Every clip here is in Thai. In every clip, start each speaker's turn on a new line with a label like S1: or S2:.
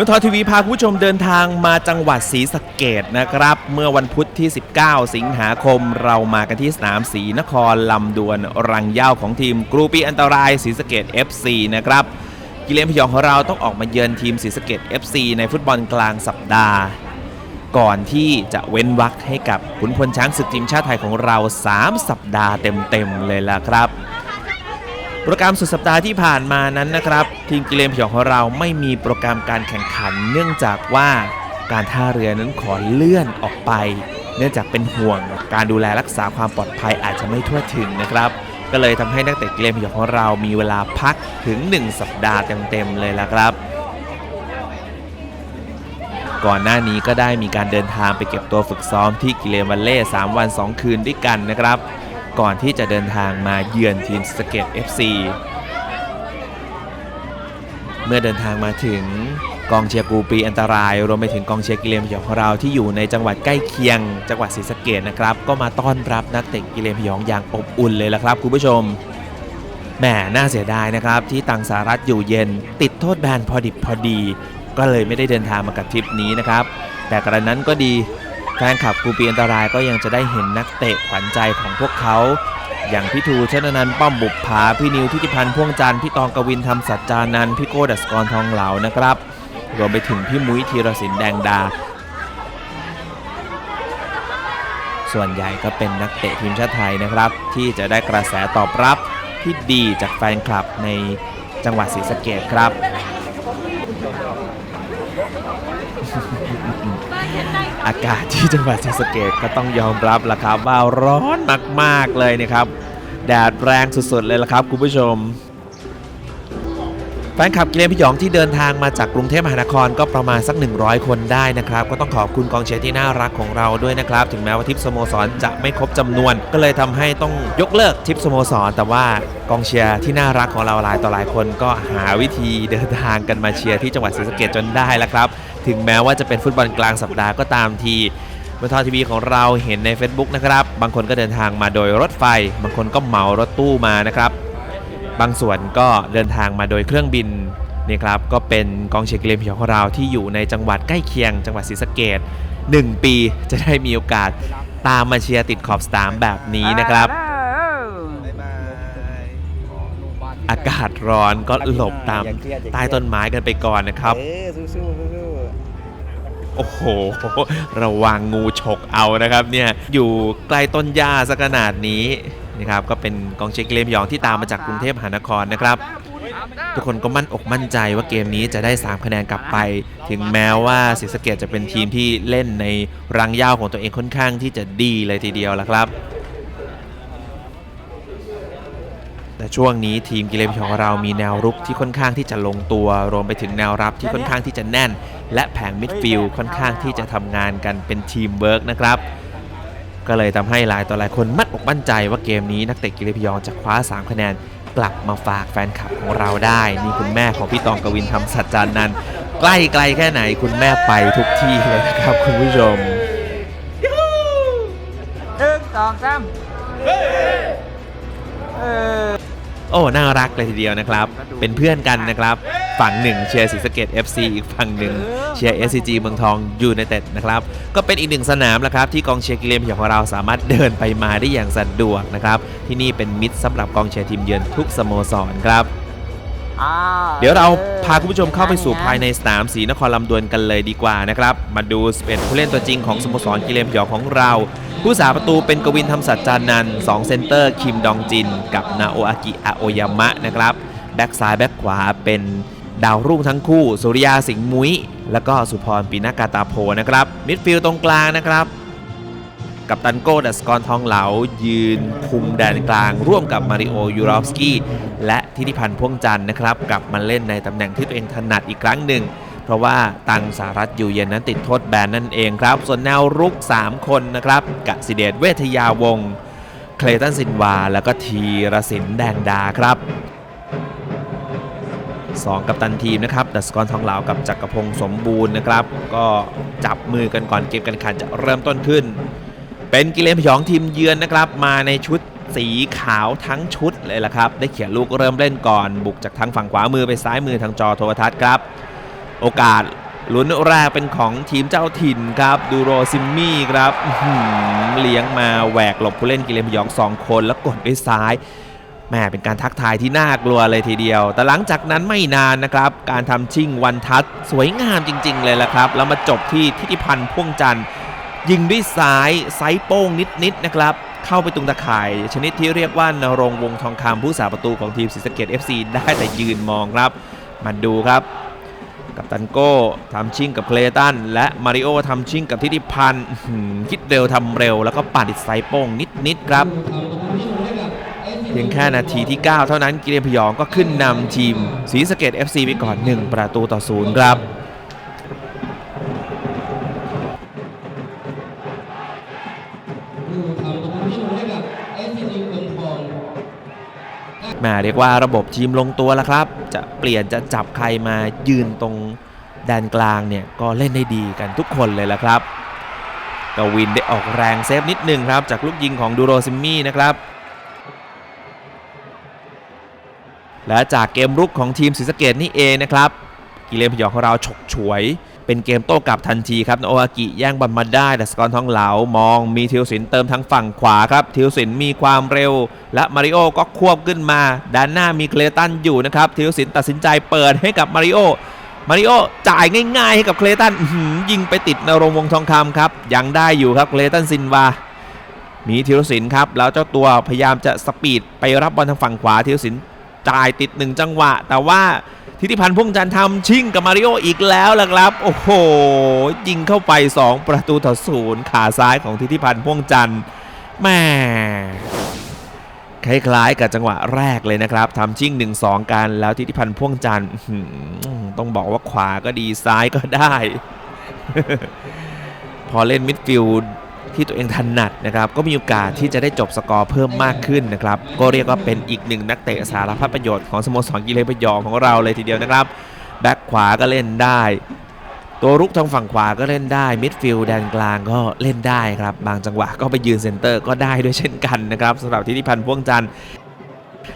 S1: มืองทอทีวีพาผู้ชมเดินทางมาจังหวัดศรีสะเกดนะครับ เมื่อวันพุธที่ 19 สิงหาคมเรามากันที่สนามศรีนครลำดวนรังเย้าของทีมกรูปีอันตรายศรีสะเกด FC นะครับกิเลนพยองของเราต้องออกมาเยือนทีมศรีสะเกด FC ในฟุตบอลกลางสัปดาห์ ก่อนที่จะเว้นวักให้กับขุนพลช้างศึกทีมชาติไทยของเรา 3 สัปดาห์เต็มๆเลยล่ะครับ โปรแกรมสุดสัปดาห์ที่ผ่านมานั้นนะครับ ทีมกิเลนพยองของเราไม่มีโปรแกรมการแข่งขัน เนื่องจากว่าการท่าเรือนั้นขอเลื่อนออกไป เนื่องจากเป็นห่วงการดูแลรักษาความปลอดภัยอาจจะไม่ทั่วถึงนะครับก็เลยทำให้นักเตะกิเลนพยองของเรามีเวลาพักถึง 1 สัปดาห์เต็มๆเลยละครับก่อนหน้านี้ก็ได้มีการเดินทางไปเก็บตัวฝึกซ้อมที่กิเลนวัลเล่3วัน 2 คืนด้วยกันนะครับ ก่อนที่จะเดินทางมาเยือนทีมสเก็ต FC เมื่อเดินทางมาถึงกองเชียร์กูปีอันตราย รวมไปถึงกองเชียร์กิเลนพยองของเราที่อยู่ในจังหวัดใกล้เคียง จังหวัดศรีสะเกดนะครับ ก็มาต้อนรับนักเตะกิเลนพยองอย่างอบอุ่นเลยละครับคุณผู้ชมแหมน่าเสียดายนะครับที่ตังสารัฐอยู่เย็น ติดโทษแบนพอดิบพอดี ก็เลยไม่ได้เดินทางมากับทริปนี้นะครับ แต่กระนั้นก็ดี แฟนคลับกูปีอันตรายก็ยังจะได้เห็นนักเตะขวัญใจของพวกเขา อย่างพี่ทูชนนันป้อมบุปผา พี่นิวทิติพันธ์พ่วงจันทร์พี่ตองกวินทำสัจจานันพี่โก้ดัสกรทองเหลานะครับ รวมไปถึงพี่มุ้ยธีรศิลป์แดงดา ส่วนใหญ่ก็เป็นนักเตะทีมชาติไทยนะครับ ที่จะได้กระแสตอบรับที่ดีจากแฟนคลับในจังหวัดศรีสะเกดครับ อากาศที่จังหวัดศรีสะเกดก็ต้องยอมรับละครับว่าร้อนมากๆเลยนะครับ แดดแรงสุดๆเลยละครับคุณผู้ชมแฟนคลับกิเลนพยองที่เดินทางมาจากกรุงเทพมหานครก็ประมาณสัก 100 คนได้นะครับ ก็ต้องขอบคุณกองเชียร์ที่น่ารักของเราด้วยนะครับ ถึงแม้ว่าทิปสโมสรจะไม่ครบจำนวน ก็เลยทำให้ต้องยกเลิกทิปสโมสร แต่ว่ากองเชียร์ที่น่ารักของเราหลายต่อหลายคน ก็หาวิธีเดินทางกันมาเชียร์ที่จังหวัดศรีสะเกดจนได้แล้วครับ ถึงแม้ว่าจะเป็นฟุตบอลกลางสัปดาห์ก็ตามทีเมื่อทอทีวีของเราเห็นใน Facebook นะครับ บางคนก็เดินทางมาโดยรถไฟ บางคนก็เหมารถตู้มานะครับ บางส่วนก็เดินทางมาโดยเครื่องบินนี่ครับก็เป็นกองเชียร์กิเลนพยองของเราที่อยู่ในจังหวัดใกล้เคียง จังหวัดศรีสะเกด1 ปีจะได้มีโอกาสตามมาเชียร์ติดขอบสนามแบบนี้นะครับ อากาศร้อนก็หลบตามใต้ต้นไม้กันไปก่อนนะครับ
S2: เออสู้ๆสู้
S1: โอ้โห ระวังงูฉกเอานะครับเนี่ยอยู่ใกล้ต้นหญ้าสักขนาดนี้นะครับก็เป็นกองเชียร์กิเลมยองที่ตามมาจากกรุงเทพมหานครนะครับ ทุกคนก็มั่นอกมั่นใจว่าเกมนี้จะได้ 3 คะแนนกลับไป ถึงแม้ว่าศรีสะเกดจะเป็นทีมที่เล่นในรังเหย้าของตัวเองค่อนข้างที่จะดีเลยทีเดียวละครับ แต่ช่วงนี้ทีมกิเลนพยองของเรามีแนวรุกที่ค่อนข้างที่จะลงตัว รวมไปถึงแนวรับที่ค่อนข้างที่จะแน่น และแผงมิดฟิลด์ค่อนข้างที่จะทำงานกันเป็นทีมเวิร์กนะครับก็เลยทำให้หลายต่อหลายคนมั่นอกมั่นใจว่าเกมนี้นักเตะกิเลนพยองจะคว้า 3 คะแนนกลับมาฝากแฟนคลับของเราได้ นี่คุณแม่ของพี่ตองกวินทำสัจจานันใกล้ไกลแค่ไหนคุณแม่ไปทุกที่เลยนะครับคุณผู้ชม
S2: หนึ่งสองสามเออ
S1: โอ้น่ารักเลยทีเดียวนะครับ เป็นเพื่อนกันนะครับ ฝั่งหนึ่งเชียร์ศรีสะเกด FC อีกฝั่งหนึ่งเชียร์ SCG เมืองทองยูไนเต็ดนะครับ ก็เป็นอีกหนึ่งสนามแล้วครับที่กองเชียร์กิเลนพยองของเราสามารถเดินไปมาได้อย่างสะดวกนะครับ ที่นี่เป็นมิตรสำหรับกองเชียร์ทีมเยือนทุกสโมสรครับ
S2: อ่า
S1: เดี๋ยวเราพาคุณผู้ชมเข้าไปสู่ภายในสนามศรีนครลำดวนกันเลยดีกว่านะครับ มาดูเป็นผู้เล่นตัวจริงของสโมสรกิเลนพยองของเรา ผู้สาประตูเป็นกวินทำสัจจานันท์สองเซนเตอร์ คิมดองจิน กับนาโออากิอาโอยามะนะครับ แบ็กซ้ายแบ็กขวาเป็นดาวรุ่งทั้งคู่ สุริยาสิงห์มุ้ย แล้วก็สุพรปีนากาตาโพนะครับ มิดฟิลด์ตรงกลางนะครับ กับตันโก้ดัสกรทองเหลา ยืนคุมแดนกลาง ร่วมกับมาริโอยูรอฟสกี้และทิติพันธ์พ่วงจันทร์นะครับกลับมาเล่นในตำแหน่งที่ตัวเองถนัดอีกครั้งหนึ่ง เพราะว่าตังสารัตอยู่เย็นนั้นติดโทษแบนนั่นเองครับ ส่วนแนวรุก 3 คนนะครับกสิเดชเวทยาวงเคลตันสินวา แล้วก็ทีรศินแดงดาครับ2กับตันทีมนะครับดัสกรทองเหลากับจักรพงศ์สมบูรณ์นะครับ ก็จับมือกันก่อนเกมการแข่งขันจะเริ่มต้นขึ้น เป็นกิเลนพยองทีมเยือนนะครับมาในชุดสีขาวทั้งชุดเลยละครับ ได้เขียนลูกเริ่มเล่นก่อนบุกจากทางฝั่งขวามือไปซ้ายมือทางจอโทรทัศน์ครับ โอกาสลุ้นแรกเป็นของทีมเจ้าถิ่นครับ ดูโรซิมมี่ครับเลี้ยงมาแหวกหลบผู้เล่นกิเลนพยองสองคนแล้วกดด้วยซ้ายแม่เป็นการทักทายที่น่ากลัวเลยทีเดียว แต่หลังจากนั้นไม่นานนะครับ การทำชิ่งวันทัศสวยงามจริง ๆ เลยละครับ แล้วมาจบที่ทิติพันธ์พ่วงจันทร์ ยิงด้วยซ้ายไซโป้งนิดๆนะครับ เข้าไปตรงตะข่าย ชนิดที่เรียกว่านรงวงทองคำผู้สาประตูของทีมศรีสะเกด FC ได้แต่ยืนมองครับ มาดูครับ กับตันโก้ทำชิ่งกับเคลตัน และมาริโอทำชิ่งกับทิติพันธ์คิดเร็วทำเร็ว แล้วก็ปัดไซส์โป้งนิดๆครับเพียงแค่นาทีที่ 9 เท่านั้นกิเลนพยองก็ขึ้นนำทีมศรีสะเกด FC ไปก่อน 1 ประตูต่อศูนย์ครับ มาเรียกว่าระบบทีมลงตัวแล้วครับ จะเปลี่ยนจะจับใครมายืนตรงแดนกลางเนี่ยก็เล่นได้ดีกันทุกคนเลยละครับกวินได้ออกแรงเซฟนิดนึงครับ จากลูกยิงของดูโรซิมมี่นะครับ และจากเกมรุกของทีมศรีสะเกดนี่เองนะครับ กิเลนพยองของเราฉกฉวย เป็นเกมโต้กลับทันทีครับโออากิแย่งบอลมาได้แต่สกอร์ทองเหลามองมีทิวสินเติมทางฝั่งขวาครับทิวสินมีความเร็ว และมาริโอก็ควบขึ้นมา ด้านหน้ามีเคลตันอยู่นะครับทิวสินตัดสินใจเปิดให้กับมาริโอมาริโอจ่ายง่ายๆให้กับเคลตันยิงไปติดนรงวงทองคำครับยังได้อยู่ครับเคลตันซินวามีธีรศิลป์ครับแล้วเจ้าตัวพยายามจะสปีดไปรับบอลทางฝั่งขวาธีรศิลป์จ่ายติดหนึ่งจังหวะ แต่ว่า ทิติพันธ์พ่วงจันทร์ทำชิ่งกับมาริโออีกแล้วล่ะครับ โอ้โห ยิงเข้าไป 2 ประตูต่อศูนย์ขาซ้ายของทิติพันธ์พ่วงจันทร์แม่คล้ายๆกับจังหวะแรกเลยนะครับทำชิ่ง 1-2 กันแล้วทิติพันธ์พ่วงจันทร์ต้องบอกว่าขวาก็ดีซ้ายก็ได้ พอเล่นมิดฟิลด์ ที่ตัวเองถนัดนะครับก็มีโอกาสที่จะได้จบสกอร์เพิ่มมากขึ้นนะครับก็เรียกว่าเป็นอีกหนึ่งนักเตะสารพัดประโยชน์ของสโมสรกีฬาพยองของเราเลยทีเดียวนะครับแบ็คขวาก็เล่นได้ ตัวรุกทางฝั่งขวาก็เล่นได้มิดฟิลด์แดนกลางก็เล่นได้ครับ บางจังหวะก็ไปยืนเซนเตอร์ก็ได้ด้วยเช่นกันนะครับสำหรับทิติพันธ์พ่วงจันทร์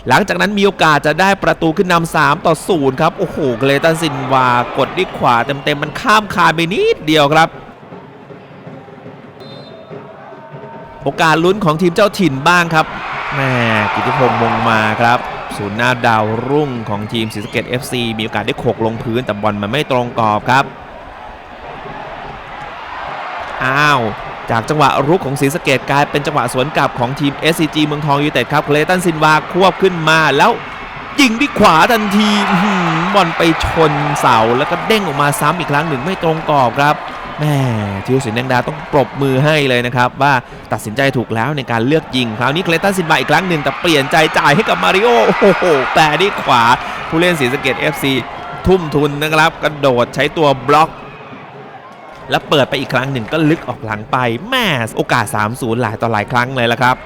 S1: หลังจากนั้นมีโอกาสจะได้ประตูขึ้นนำ3ต่อ 0 ครับ โอ้โหเกรตันซินวากดด้วยขวาเต็มๆ มันข้ามคานไปนิดเดียวครับ โอกาสลุ้นของทีมเจ้าถิ่นบ้างครับแม่กิติพงษ์มงมาครับศูนย์หน้าดาวรุ่งของทีมศรีสะเกด FC มีโอกาสได้โขกลงพื้นแต่บอลมันไม่ตรงกรอบครับ อ้าว จากจังหวะรุกของศรีสะเกดกลายเป็นจังหวะสวนกลับของทีม SCG เมืองทองยูเต็ดครับเคลตันซินวาควบขึ้นมาแล้วยิงด้วยขวาทันทีบอลไปชนเสาแล้วก็เด้งออกมาซ้ำอีกครั้งหนึ่งไม่ตรงกรอบครับ แม่ทิวสินแดงดาต้องปรบมือให้เลยนะครับ ว่าตัดสินใจถูกแล้วในการเลือกยิง คราวนี้เคลตันซินวาอีกครั้งหนึ่งแต่เปลี่ยนใจจ่ายให้กับมาริโอโอ้โหแปรด้วยขวา ผู้เล่นศรีสะเกด FC ทุ่มทุนนะครับ กระโดดใช้ตัวบล็อก แล้วเปิดไปอีกครั้งหนึ่งก็ลึกออกหลังไปแม่โอกาส 3-0 หลายต่อหลายครั้งเลยละครับ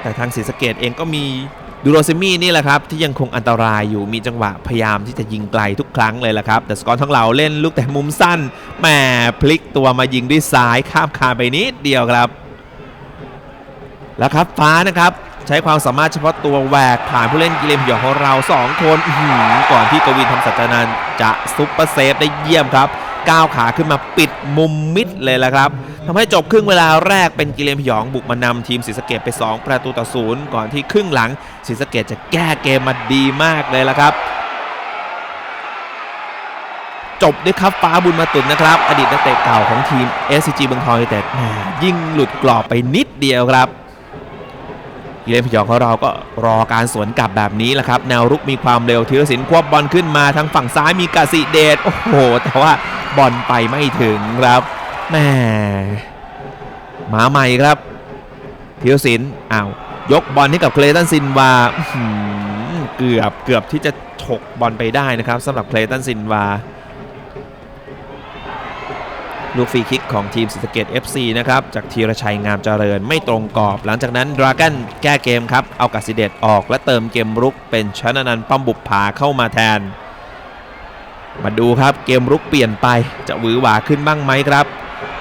S1: แต่ทางศรีสะเกดเองก็มี ดูโรซิมี่นี่แหละครับ ที่ยังคงอันตรายอยู่มีจังหวะพยายามที่จะยิงไกลทุกครั้งเลยละครับ แต่สกอร์ทั้งเราเล่นลูกแต่มุมสั้นแหมพลิกตัวมายิงด้วยซ้ายข้ามคานไปนิดเดียวครับ แล้วครับฟ้านะครับใช้ความสามารถเฉพาะตัวแหวกผ่านผู้เล่นกิเลนพยองของเรา 2 คนก่อนที่กวินทำสัจจนันท์จะซุปเปอร์เซฟได้เยี่ยมครับ ก้าวขาขึ้นมาปิดมุมมิดเลยละครับทำให้จบครึ่งเวลาแรกเป็นกิเลนพยองบุกมานำทีมศรีสะเกดไป 2 ประตูต่อศูนย์ก่อนที่ครึ่งหลังศรีสะเกดจะแก้เกมมาดีมากเลยละครับ จบด้วยครับฟ้าบุญมาตุนนะครับ อดีตนักเตะเก่าของทีม SCG เมืองทองยูเต็ดยิงหลุดกรอบไปนิดเดียวครับกิเลนพยองของเราก็รอการสวนกลับแบบนี้แหละครับ แนวรุกมีความเร็วธีรศิลป์ควบบอลขึ้นมาทางฝั่งซ้ายมีกาสิเดชโอ้โห แต่ว่า บอลไปไม่ถึงครับแหม่มาใหม่ครับธีรศิลป์อ้าวยกบอลให้กับเคลตันซินวาเกือบเกือบที่จะฉกบอลไปได้นะครับสำหรับเคลตันซินวาลูกฟรีคิกของทีมศรีสะเกด FC นะครับ จากธีรชัยงามเจริญไม่ตรงกรอบ หลังจากนั้นดราก้นแก้เกมครับ เอากาสิเดตออกและเติมเกมรุกเป็นชนะนันท์ป้อมบุปผาเข้ามาแทน มาดูครับเกมรุกเปลี่ยนไปจะหวือหวาขึ้นบ้างไหมครับ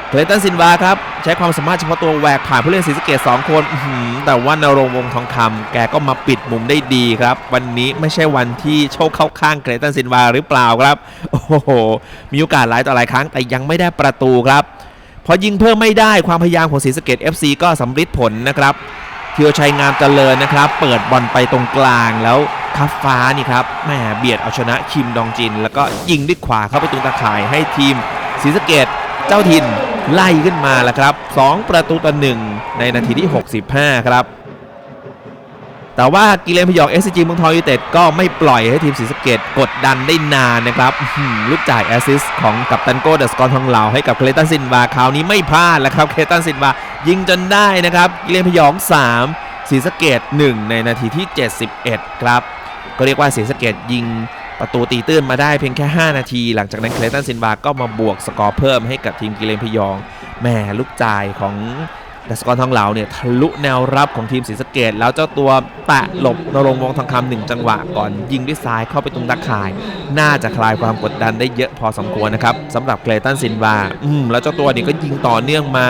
S1: เคลตันซินวาครับ ใช้ความสามารถเฉพาะตัวแหวกผ่านผู้เล่นศรีสเกด2คนอื้อหือแต่ว่านรงวงทองคำแกก็มาปิดมุมได้ดีครับ วันนี้ไม่ใช่วันที่โชคเข้าข้างเกรตันซินวาหรือเปล่าครับ โอ้โห มีโอกาสหลายต่อหลายครั้งแต่ยังไม่ได้ประตูครับ พอยิงเพิ่มไม่ได้ความพยายามของศรีสเกด FC ก็สำฤทธิ์ผลนะครับเทียวชัยงามเจริญนะครับ เปิดบอลไปตรงกลางแล้ว คับฟ้านี่ครับแหมเบียดเอาชนะคิมดองจิน แล้วก็ยิงด้วยขวาเข้าไปตรงตาข่ายให้ทีมศรีสะเกดเจ้าถิ่นไล่ขึ้นมาแล้วครับ 2 ประตูต่อหนึ่งในนาทีที่ 65 ครับ แต่ว่ากิเลนพยอง s อ g เมืองทองยูเต็ดก็ไม่ปล่อยให้ทีมศรีสะเกดกดดันได้นานนะครับหือลูกจ่ายแอสซิสของกัปตันโก้เดอะสกอร์ทองเหลาให้กับเคลตันซินวาคราวนี้ไม่พลาดแล้วครับเคลตันซินวายิงจนได้นะครับกิเลนพยอง 3ศรีสะเกด1ในนาทีที่ 71 ครับ ก็เรียกว่าศรีสะเกดยิงประตูตีตื้นมาได้เพียงแค่ 5 นาที หลังจากนั้นเคลตันซินวาก็มาบวกสกอร์เพิ่มให้กับทีมกิเลนพยองแหมลูกจ่ายของดัสกรทองเหลาเนี่ยทะลุแนวรับของทีมศรีสะเกดแล้วเจ้าตัวแตะหลบนรงวงทองคำหนึ่งจังหวะก่อนยิงด้วยซ้ายเข้าไปตรงตะข่าย น่าจะคลายความกดดันได้เยอะพอสมควรนะครับสำหรับเกรตันซินวาอืมแล้วเจ้าตัวนี่ก็ยิงต่อเนื่องมา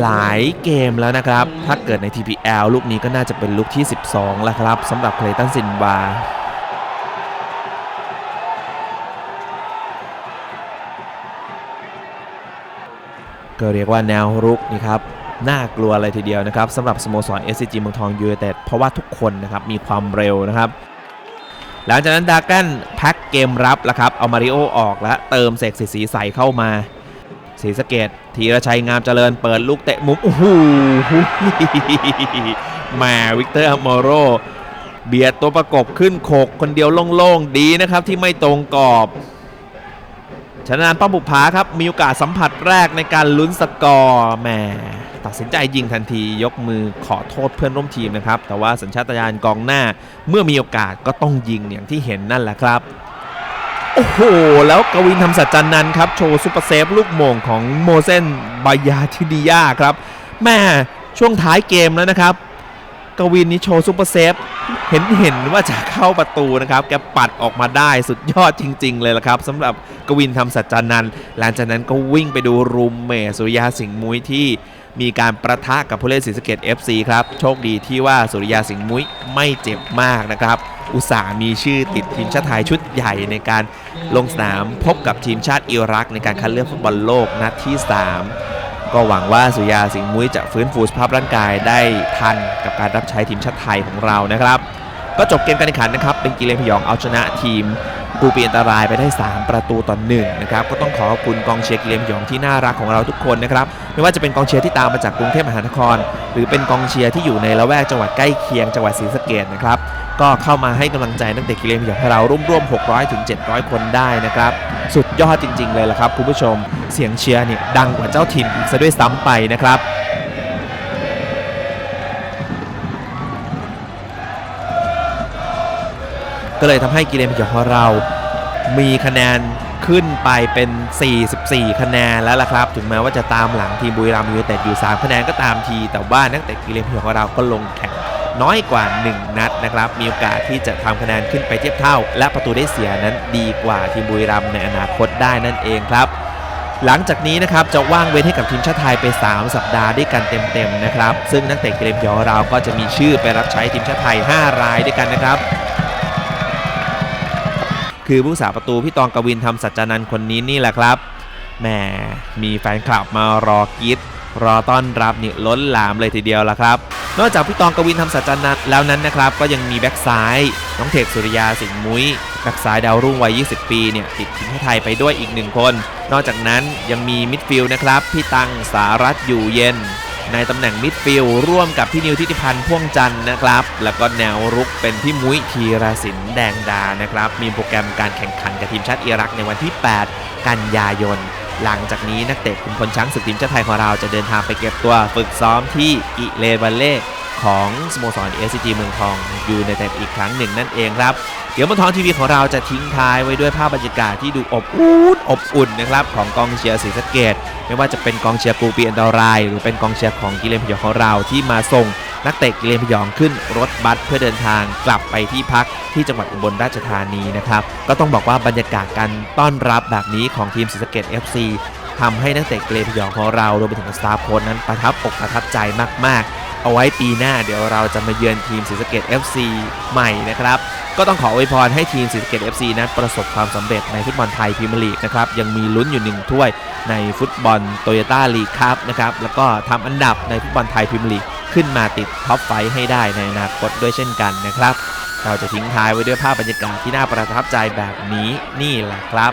S1: หลายเกมแล้วนะครับ ถ้าเกิดใน TPL ลูกนี้ก็น่าจะเป็นลูกที่ 12 แล้วครับสำหรับเกรตันซินวา ก็เรียกว่าแนวรุกนี่ครับน่ากลัวเลยทีเดียวนะครับสำหรับสโมสร SCG เมืองทองยูไนเต็ดเพราะว่าทุกคนนะครับมีความเร็วนะครับ หลังจากนั้นดากันแพ็กเกมรับแล้วครับเอามาริโอออกแล้วเติมเสกสีสีใสเข้ามาศรีสะเกดธีรชัยงามเจริญเปิดลูกเตะมุมโอ้โหมาวิกเตอร์อมอโรเบียดตัวประกบขึ้นโขกคนเดียวโล่งๆดีนะครับที่ไม่ตรงกรอบ ชนะนานป้อมบุกผาครับ มีโอกาสสัมผัสแรกในการลุ้นสกอร์แหมตัดสินใจยิงทันทียกมือขอโทษเพื่อนร่วมทีมนะครับ แต่ว่าสัญชาตญาณกองหน้าเมื่อมีโอกาสก็ต้องยิงอย่างที่เห็นนั่นแหละครับ โอ้โห แล้วกวินทำสัจจานันครับ โชว์ซุปเปอร์เซฟลูกโมงของโมเซนบายาทิดิยาครับแม่ช่วงท้ายเกมแล้วนะครับ กวินนี่โชว์ซุปเปอร์เซฟ เห็นเห็นว่าจะเข้าประตูนะครับ แกปัดออกมาได้สุดยอดจริง ๆ เลยละครับสำหรับกวินทำสัจจานันหลังจากนั้นก็วิ่งไปดูรูมเมสุริยาสิงห์มุ้ยที่มีการประทะกับผู้เล่นศรีสะเกด FC ครับ โชคดีที่ว่าสุริยาสิงห์มุ้ยไม่เจ็บมากนะครับ อุตส่าห์มีชื่อติดทีมชาติไทยชุดใหญ่ในการลงสนามพบกับทีมชาติอิรักในการคัดเลือกฟุตบอลโลกนัดที่ 3 ก็หวังว่าสุยาสิงห์มุ้ยจะฟื้นฟูสภาพร่างกายได้ทันกับการรับใช้ทีมชาติไทยของเรานะครับ ก็จบเกมการแข่งขันนะครับ เป็นกีเลนพยองเอาชนะทีม กูปีอันตรายไปได้ 3 ประตูต่อ1นะครับก็ต้องขอขอบคุณกองเชียร์กิเลนพยองที่น่ารักของเราทุกคนนะครับไม่ว่าจะเป็นกองเชียร์ที่ตามมาจากกรุงเทพมหานคร หรือเป็นกองเชียร์ที่อยู่ในละแวกจังหวัดใกล้เคียงจังหวัดศรีสะเกดนะครับก็เข้ามาให้กำลังใจนักเตะกิเลนพยองของเราร่วมๆ 600 ถึง 700 คนได้นะครับ สุดยอดจริง ๆ เลยละครับ คุณผู้ชม เสียงเชียร์เนี่ยดังกว่าเจ้าถิ่นซะด้วยซ้ำไปนะครับ ก็เลยทำให้กิเลนพยองของเรา มีคะแนนขึ้นไปเป็น 44 คะแนนแล้วล่ะครับ ถึงแม้ว่าจะตามหลังทีมบุรีรัมย์ยูไนเต็ดอยู่ 3 คะแนนก็ตามที แต่ว่านักเตะกิเลนพยองของเราก็ลงแข่งน้อยกว่า 1 นัดนะครับ มีโอกาสที่จะทำคะแนนขึ้นไปเทียบเท่า และประตูได้เสียนั้นดีกว่าทีมบุรีรัมย์ในอนาคตได้นั่นเองครับหลังจากนี้นะครับจะว่างเว้นให้กับทีมชาติไทยไป 3 สัปดาห์ด้วยกันเต็มๆนะครับ ซึ่งนักเตะกิเลนพยอเราก็จะมีชื่อไปรับใช้ทีมชาติไทย 5 รายด้วยกันนะครับ คือผู้สาประตูพี่ตองกวินทำสัจจานันคนนี้นี่แหละครับแหมมีแฟนคลับมารอกรีดรอต้อนรับนี่ล้นหลามเลยทีเดียวละครับ นอกจากพี่ตองกวินทำสัจจานันแล้วนั้นนะครับ ก็ยังมีแบ็กซ้าย น้องเทกสุริยาสิงห์มุ้ยแบ็กซ้ายดาวรุ่งวัย 20 ปีเนี่ยติดทีมชาติไทยไปด้วยอีกหนึ่งคน นอกจากนั้นยังมีมิดฟิลด์นะครับ พี่ตังสารัตอยู่เย็น ในตำแหน่งมิดฟิลด์ร่วมกับพี่นิวทิติพันธ์พ่วงจันทร์นะครับ แล้วก็แนวรุกเป็นพี่มุ้ยธีรศิลป์แดงดานะครับ มีโปรแกรมการแข่งขันกับทีมชาติอิรักในวันที่ 8 กันยายน หลังจากนี้นักเตะคุณพลช้างศึกทีมชาติไทยของเราจะเดินทางไปเก็บตัวฝึกซ้อมที่อิเลบัลเล่ ของสโมสรเอสจีเมืองทองยูในแต่อีกครั้งหนึ่งนั่นเองครับ เดี๋ยวเมืองทองทีวีของเราจะทิ้งท้ายไว้ด้วยภาพบรรยากาศที่ดูอบอุ่นอบอุ่นนะครับของกองเชียร์ศรีสะเกดไม่ว่าจะเป็นกองเชียร์กูปีอันดราย หรือเป็นกองเชียร์ของกิเลนพยองของเราที่มาส่งนักเตะกิเลนพยองขึ้นรถบัสเพื่อเดินทางกลับไปที่พักที่จังหวัดอุบลราชธานีนะครับก็ต้องบอกว่าบรรยากาศการต้อนรับแบบนี้ของทีมศรีสะเกด FC ทำให้นักเตะเกรพยองของเรารวมไปถึงสตาฟโค้ชนั้นประทับอกประทับใจมาก ๆ เอาไว้ปีหน้าเดี๋ยวเราจะมาเยือนทีมศรีสะเกด FC ใหม่นะครับ ก็ต้องขออวยพรให้ทีมศรีสะเกด FC นั้นประสบความสำเร็จในฟุตบอลไทยพรีเมียร์ลีกนะครับ ยังมีลุ้นอยู่หนึ่งถ้วยในฟุตบอลโตโยต้าลีกครับนะครับ แล้วก็ทำอันดับในฟุตบอลไทยพรีเมียร์ลีกขึ้นมาติดท็อปไฟให้ได้ในอนาคตด้วยเช่นกันนะครับ เราจะทิ้งท้ายไว้ด้วยภาพบรรยากาศที่น่าประทับใจแบบนี้นี่แหละครับ